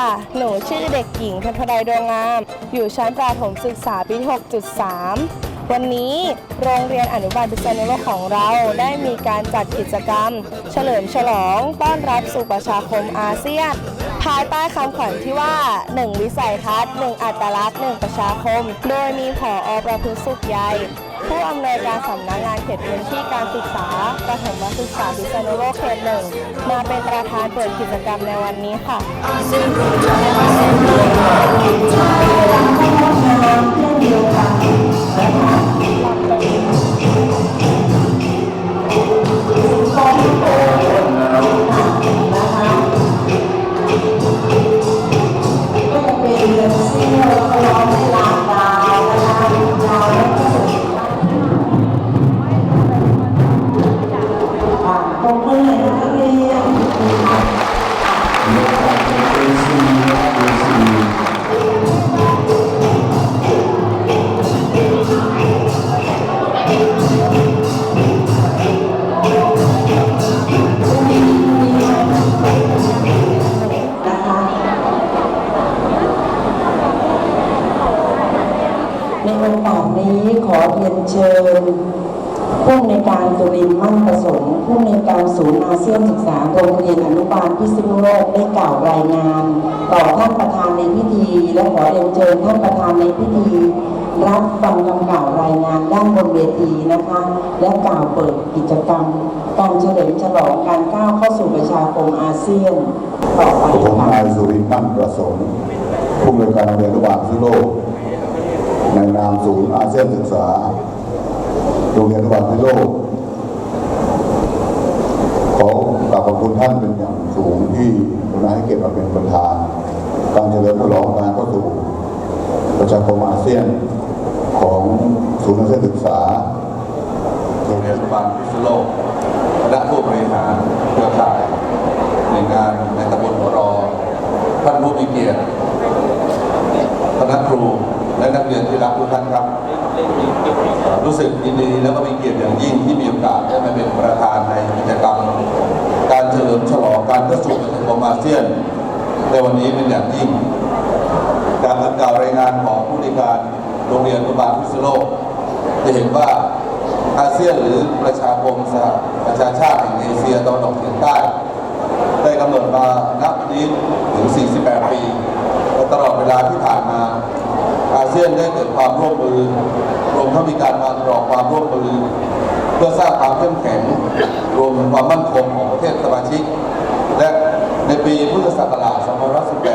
ค่ะ หนูชื่อเด็กหญิงพัทรายดวงงาม อยู่ชั้นประถมศึกษาปีที่6.3 วันนี้โรงเรียนอนุบาลพิษณุโลกของเราได้มีการจัดกิจกรรม เฉลิมฉลองต้อนรับสู่ประชาคมอาเซียน ภายใต้คำขวัญที่ว่า 1 วิสัยทัศน์ 1 อัตลักษณ์ 1 ประชาคม โดยมีผออประพฤติสุขใย ผู้อำนวยการสำนักงานเขตพื้นที่การศึกษาประถมศึกษาพิษณุโลกเขตหนึ่งมาเป็นประธานเปิดกิจกรรมในวันนี้ค่ะต การจุรินมั่นประสงค์ผู้ในการศูนย์อาเซียนศึกษาโรงเรียนอนุบาลพิษณุโลกได้กล่าวรายงาน ต่อท่านประธานในพิธี และขอเรียนเชิญท่านประธานในพิธี รับฟังคำกล่าวรายงานด้านบนเวทีนะคะ และกล่าวเปิดกิจกรรม การเฉลิมฉลองการก้าวเข้าสู่ประชาคมอาเซียนต่อไปผมนายสุรินมั่นประสงค์ผู้อำนการโรงเรียนอนุบาลพิษณุโลกในนามศูนย์อาเซียนศึกษา โรงเรียนอนุบาลพิสุโลกขอกราบขอบคุณท่านเป็นอย่างสูงที่กรุณาให้เกียรติมาเป็นประธานการเฉลิมฉลองการเข้าสู่ประชาคมอาเซียนของศูนย์อาเซียนศึกษาโรงเรียนอนุบาลพิสุโลกและผู้บริหารเครือข่ายหน่วยงานในตำบลหัวรอ ท่านผู้มีเกียรติคณะครูและนักเรียนที่รักทุกท่านครับเอ่อ รู้สึกดีๆและก็มีเกียรติอย่างยิ่งที่มีโอกาสได้มาเป็นประธานในกิจกรรม การเฉลิมฉลองการเข้าสู่ประชาคมอาเซียนในวันนี้เป็นอย่างยิ่งจากคำกล่าวรายงานของผู้ในการโรงเรียนอนุบาลพิษณุโลก จะเห็นว่าอาเซียนหรือประชาคมสหประชาชาติแห่งเอเชียตะวันออกเฉียงใต้ได้กำหนดมานับนี้ถึง 48 ปีและตลอดเวลาที่ผ่านมา อาเซียนได้เกิดความร่วมมือรวมทั้งมีการวางกรอบความร่วมมือ เพื่อสร้างความเข้มแข็ง รวมถึงความมั่นคงของประเทศสมาชิก และในปีพุทธศักราช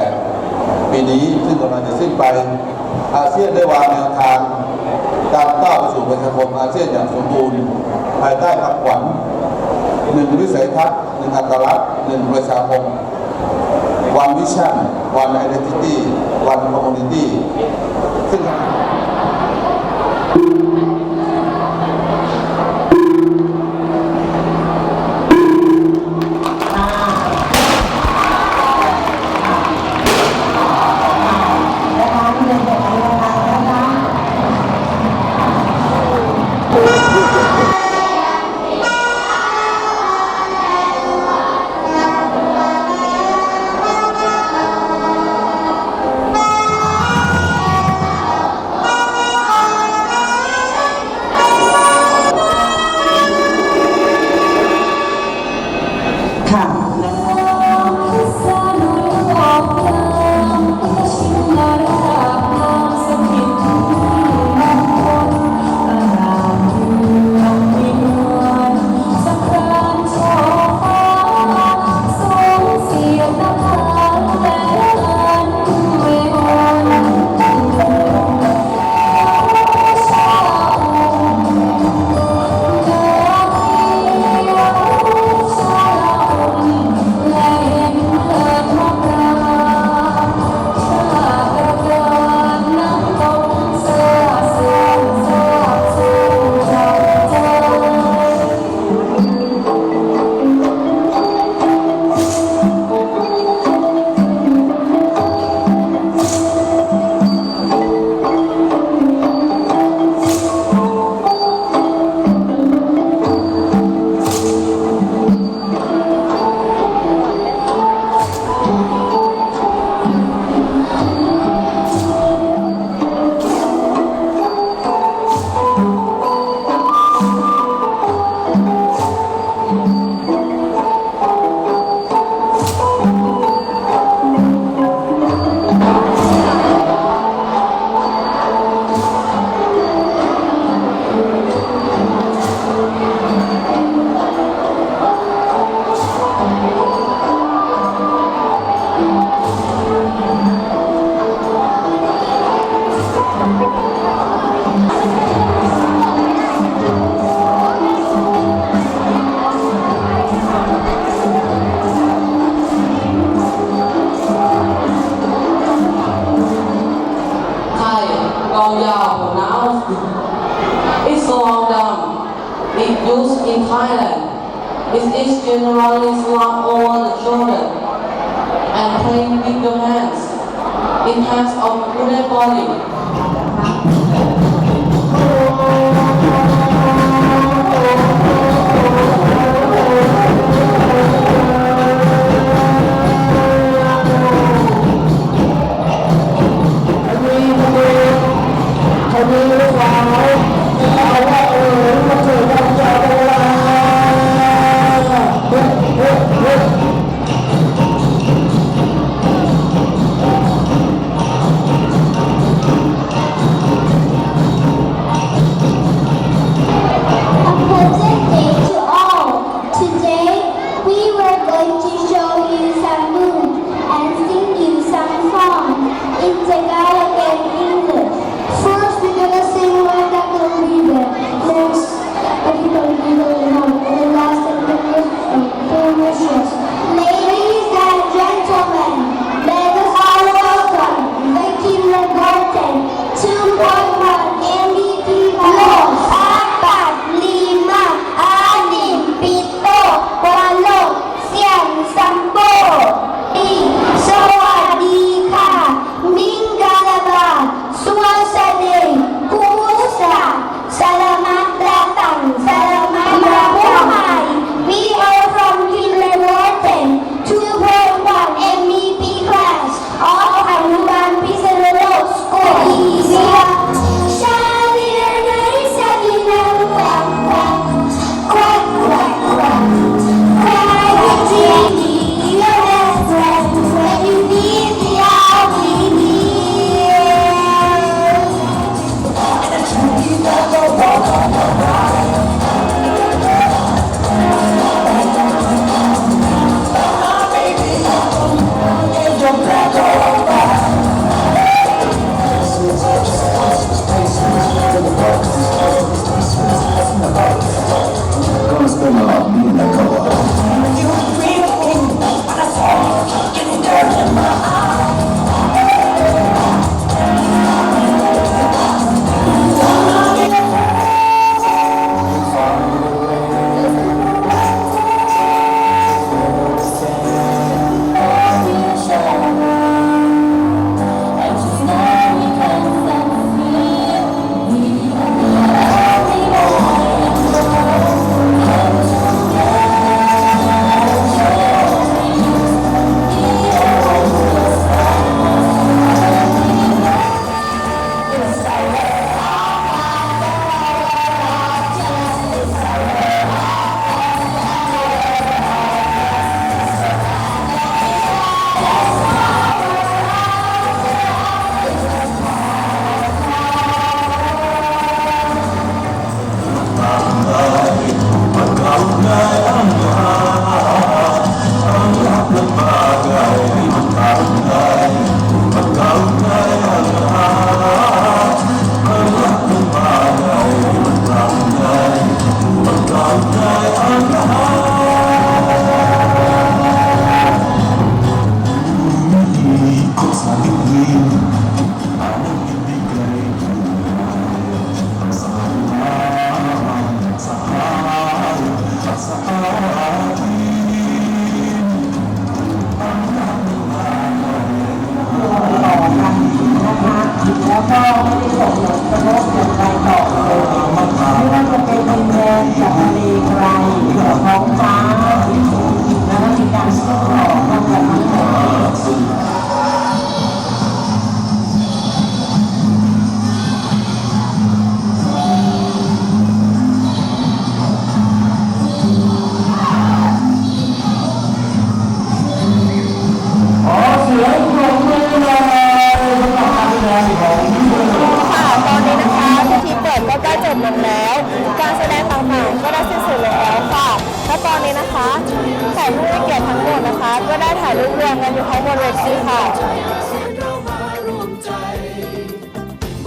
2518 ปีนี้ซึ่งกำลังจะสิ้นไป อาเซียนได้วางแนวทางการก้าวไปสู่ประชาคมอาเซียนอย่างสมบูรณ์ ภายใต้คำขวัญหนึ่งวิสัยทัศน์หนึ่งอัตลักษณ์หนึ่งประชาคม one vision one identity one community. ซึ่ง In your hands in hands of Buddha body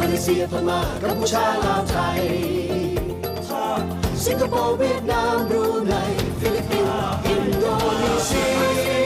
เลเซียพม่ากัมพูชาลาวไทย สิงคโปร์เวียดนามรูไนฟิลิปปินส์อินโดนีเซีย